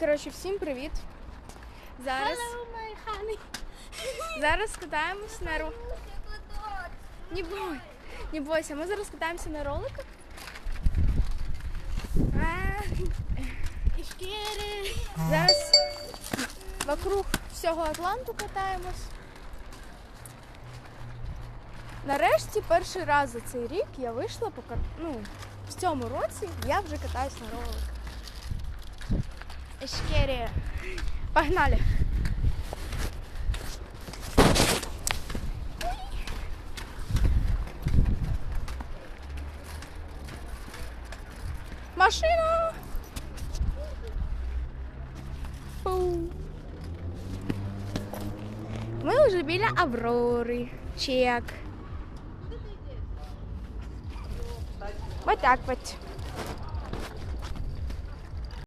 Коротше, всім привіт. Зараз, зараз катаємось на ру. Не бой, не бойся, ми зараз катаємося на роликах. А, Зараз вокруг всього Атланту катаємось. Нарешті перший раз за цей рік я вийшла по кар- ну, в цьому році я вже катаюсь на роликах. Ешкерія. Погнали. Машина! Фу. Ми вже біля Аврори. Чек. Вот так вот.